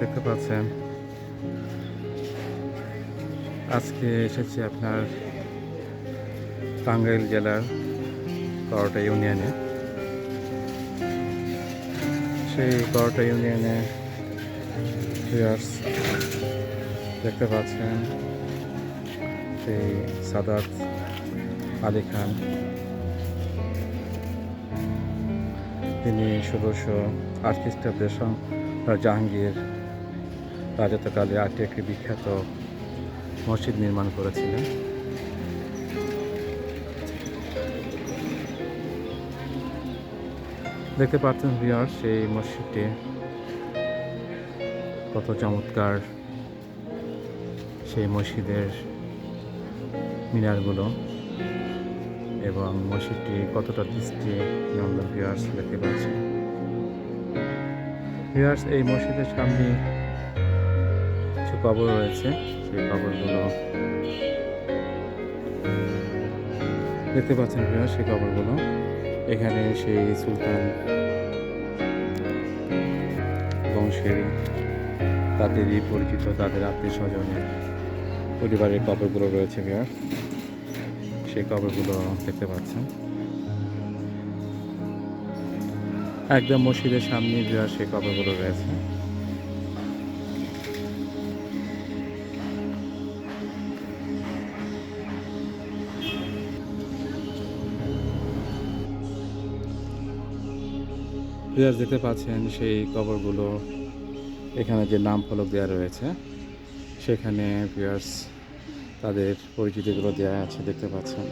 দেখতে পাচ্ছেন। আজকে এসেছি আপনার টাঙ্গাইল জেলার করটা ইউনিয়নে। সেই করটা ইউনিয়নে দেখতে পাচ্ছেন সেই সাদাত আলী খান। তিনি ষোলোশো আট খ্রিস্টাব্দের জাহাঙ্গীর রাজত্বকালে আটটি একটি বিখ্যাত মসজিদ নির্মাণ করেছিলেন। দেখতে পাচ্ছেন ভিওর সেই মসজিদটি কত চমৎকার। সেই মসজিদের মিনারগুলো এবং মসজিদটি কতটা দৃষ্টি নন্দন ভিওয়ার্স দেখতে পাচ্ছি ভিওয়ার্স এই মসজিদের সামনে কবর রয়েছে, সেই কবরগুলো দেখতে পাচ্ছেন ভিওয়ার্স সেই কবরগুলো এখানে সেই সুলতান বংশের তাদেরই পরিচিত, তাদের আত্মীয় স্বজনের পরিবারের কবরগুলো রয়েছে ভিওয়ার্স সেই কবরগুলো দেখতে পাচ্ছেন। একদম মসজিদের সামনে বিরাট সেই কবরগুলো রয়েছে। বিরাজ দেখতে পাচ্ছেন সেই কবরগুলো। এখানে যে নাম ফলক দেওয়া রয়েছে, সেখানে বিয়ার্স তাদের পরিচিতিগুলো দেওয়া আছে দেখতে পাচ্ছেন।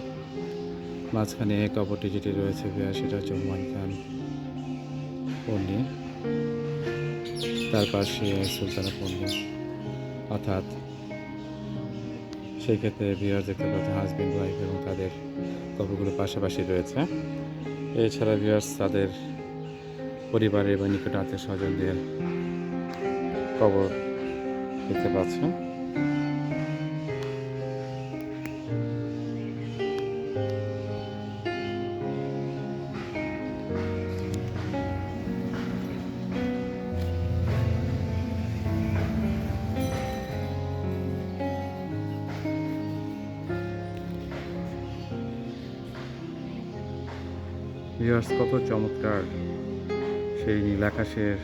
মাঝখানে কবরটি যেটি রয়েছে বিয়ার সেটা হচ্ছে হুমায়ুন খান পন্নী। তার পাশে সুলতানা পন্নী। অর্থাৎ সেই ক্ষেত্রে বিয়ার দেখতে পাচ্ছেন হাজবেন্ড ওয়াইফ এবং তাদের কবরগুলো পাশাপাশি রয়েছে। এছাড়া বিয়ার্স তাদের পরিবারের বা নিকট আত্মীয় স্বজনদের কবর দেখতে পাচ্ছেন কত চমৎকার। সেই নীল আকাশের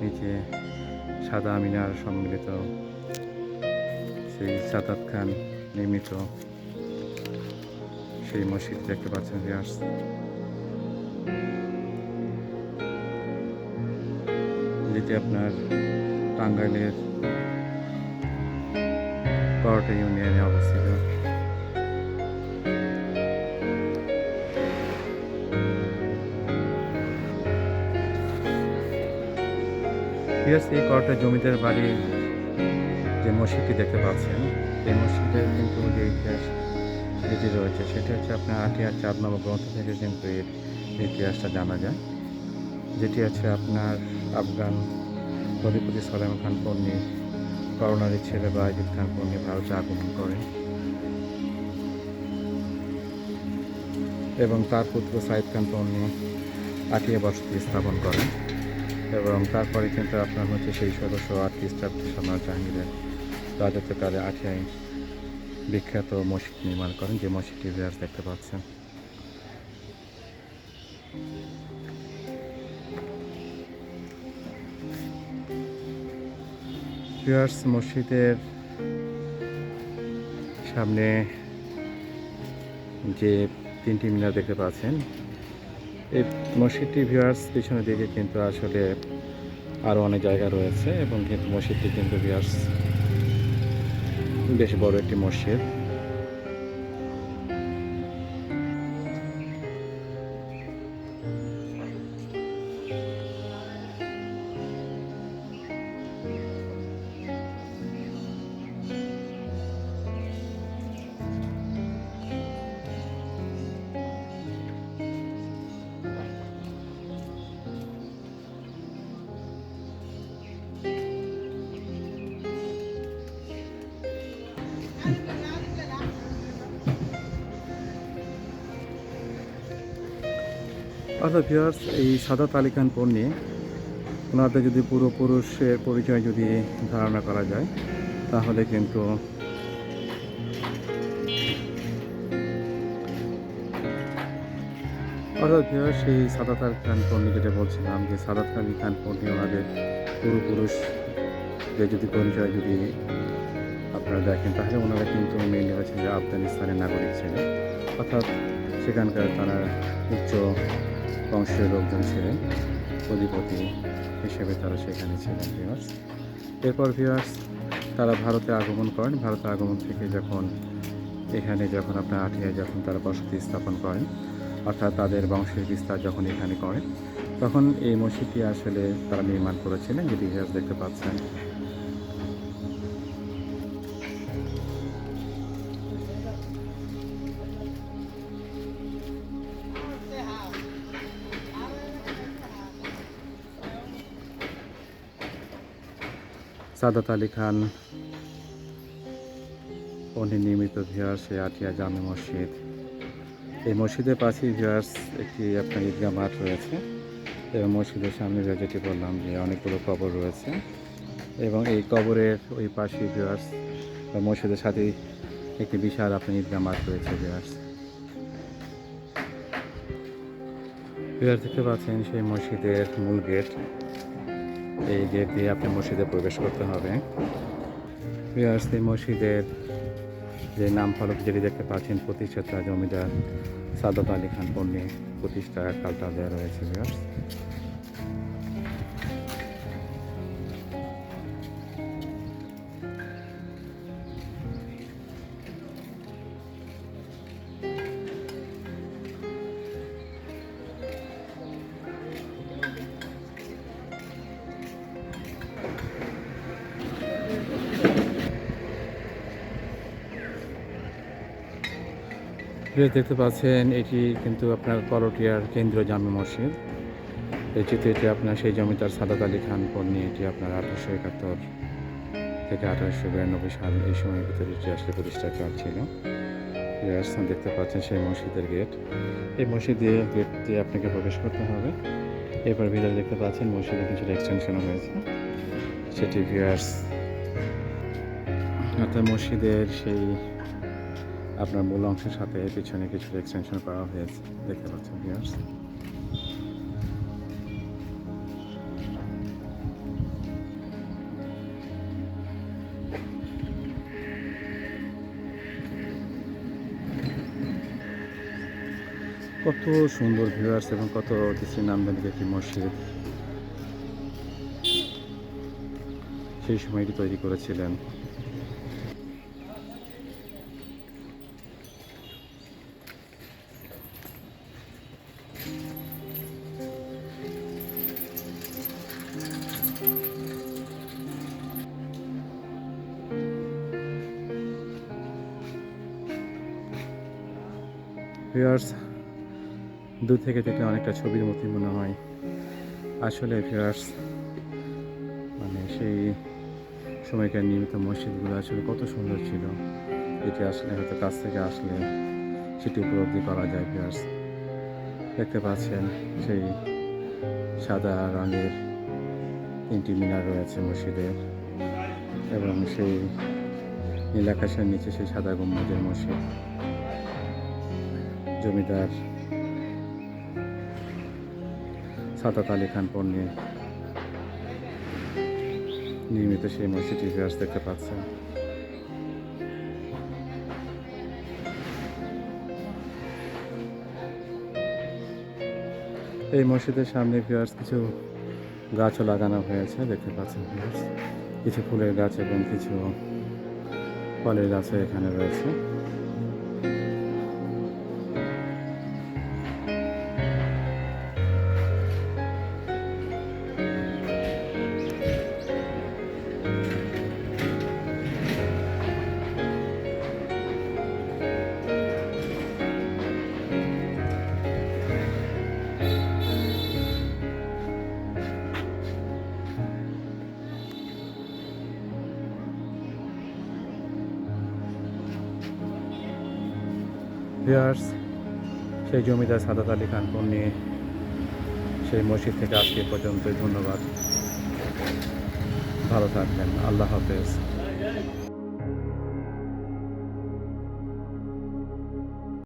নিচে সাদা মিনার সম্মিলিত সেই সাদাত খান নির্মিত সেই মসজিদ দেখতে পাচ্ছেন ভিউয়ার্স যেটি আপনার টাঙ্গাইলের বারোটা ইউনিয়নে অবস্থিত। ইয়াস এই কটা জমিদার বাড়ির যে মসজিদটি দেখতে পাচ্ছেন, এই মসজিদের কিন্তু যে ইতিহাস যেটি রয়েছে, সেটি হচ্ছে আপনার আটিয়ার চাঁদ নামক গ্রন্থ থেকে কিন্তু এর ইতিহাসটা জানা যায়। যেটি আছে আপনার আফগান অধিপতি সালাম খান পন্নী করোনারি ছেলে বা বাজিদ খান পন্নী ভারতে আগমন করেন। এবং তার পুত্র সাইদ খান পন্নী আটিয়া বসতি স্থাপন করেন। এবং তারপরে কিন্তু আপনার হচ্ছে সেই ষোলোশো আট খ্রিস্টাব্দে সম্রাট জাহাঙ্গীরের রাজত্বকালে আঠিয়ায় বিখ্যাত মসজিদ নির্মাণ করেন, যে মসজিদটি বিরাজ দেখতে পাচ্ছেন। পিয়ার্স মসজিদের সামনে যে তিনটি মিনার দেখতে পাচ্ছেন, এই মসজিদটি ভিউয়ার্স পিছনের দিকে কিন্তু আসলে আরও অনেক জায়গা রয়েছে এবং কিন্তু মসজিদটি কিন্তু ভিউয়ার্স বেশ বড় একটি মসজিদ। অর্থাৎ ভিউয়ার্স এই সাদা তালিকান পণ্যে ওনাদের যদি পূর্বপুরুষের পরিচয় যদি ধারণা করা যায়, তাহলে কিন্তু অর্থাৎ ভিউয়ার সেই সাদাত আলী খান যেটা বলছিলাম যে সাদাত আলী খান পণ্ডিত ওনাদের পূর্বপুরুষদের যদি পরিচয় যদি আপনারা দেখেন, তাহলে ওনারা কিন্তু মেনলি হচ্ছে যে আফগানিস্তানের নাগরিক ছিলেন। অর্থাৎ সেখানকার তারা উচ্চ বংশের লোকজন ছিলেন, অধিপতি হিসেবে তারা সেখানে ছিলেন ভিউয়ার্স এরপর ভিউয়ার্স তারা ভারতে আগমন করেন। ভারতে আগমন থেকে যখন এখানে যখন আপনার আঠিয়ায় যখন তারা বসতি স্থাপন করেন, অর্থাৎ তাদের বংশের বিস্তার যখন এখানে করেন, তখন এই মসজিদটি আসলে তারা নির্মাণ করেছিলেন যেটি ইতিহাস দেখতে পাচ্ছেন। সাদাত আলী খান উনি নির্মিত ভিয়ার সে আটিয়া জামে মসজিদ। এই মসজিদের পাশেই ভিয়ার্স একটি আপনার ঈদগাহ মাঠ রয়েছে। এবং মসজিদের সামনে যেটি বললাম যে অনেকগুলো কবর রয়েছে। এবং এই কবরের ওই পাশেই ভিয়ার্স মসজিদের সাথেই একটি বিশাল আপনার ঈদগাহ মাঠ রয়েছে ভিয়ার্স ভিউয়ার দেখতে পাচ্ছেন সেই মসজিদের মূল গেট। এই গেট দিয়ে আপনি মসজিদে প্রবেশ করতে হবে। এই মসজিদের যে নাম ফলক যেটি দেখতে পাচ্ছেন, প্রতিষ্ঠাতা জমিদার সাদত আলী খান, পণ্যে প্রতিষ্ঠা কালটা দেওয়া রয়েছে ভিউয়ার্স ভিউয়ার্স দেখতে পাচ্ছেন, এটি কিন্তু আপনার করটিয়ার কেন্দ্রীয় জামে মসজিদ। এই চিত্রটি আপনার সেই জমিদার সাদাত আলী খান পণ্যে এটি আপনার আঠারোশো একাত্তর থেকে আঠারোশো বিরানব্বই সাল এই সময়ের ভিতরে এটি আসলে প্রতিষ্ঠা করা ছিল। ভিউয়ার্স দেখতে পাচ্ছেন সেই মসজিদের গেট। এই মসজিদে গেট দিয়ে আপনাকে প্রবেশ করতে হবে। এরপর ভিতরে দেখতে পাচ্ছেন মসজিদে কিছুটা এক্সটেনশন হয়েছে সেটি ভিউয়ার্স অর্থাৎ মসজিদের সেই আপনার মূল অংশের সাথে পিছনে কিছু এক্সটেনশন করা হয়েছে। দেখতে পাচ্ছেন ভিউয়ার্স কত সুন্দর ভিউয়ার্স এবং কত দৃষ্টি নান্দনিক একটি মসজিদ। সেই সময় এটি তৈরি করেছিলেন ভিউয়ার্স, দূর থেকে দেখলে অনেকটা ছবির মতোই মনে হয়। আসলে ভিউয়ার্স মানে সেই সময়কার নির্মিত মসজিদগুলো আসলে কত সুন্দর ছিল। এটি আসলে হয়তো কাছ থেকে আসলে সেটি উপলব্ধি করা যায় ভিউয়ার্স। দেখতে পাচ্ছেন সেই সাদা রঙের তিনটি মিনার রয়েছে মসজিদের এবং সেই নীল আকাশের নিচে সেই সাদা গম্বুজের মসজিদ। জমিদার সাদাত আলী খান পণ্যে নির্মিত সেই মসজিদটি ইতিহাস দেখতে পাচ্ছেন। এই মসজিদের সামনে ভিউয়ার্স, কিছু গাছও লাগানো হয়েছে, দেখতে পাচ্ছেন ভিউয়ার্স। কিছু ফুলের গাছ এবং কিছু ফলের গাছও এখানে রয়েছে। ভিউয়ার্স সেই জমিদার সাদাত আলী খান নিয়ে সেই মসজিদ থেকে আজকে পর্যন্ত ধন্যবাদ। ভালো থাকবেন। আল্লাহ হাফেজ।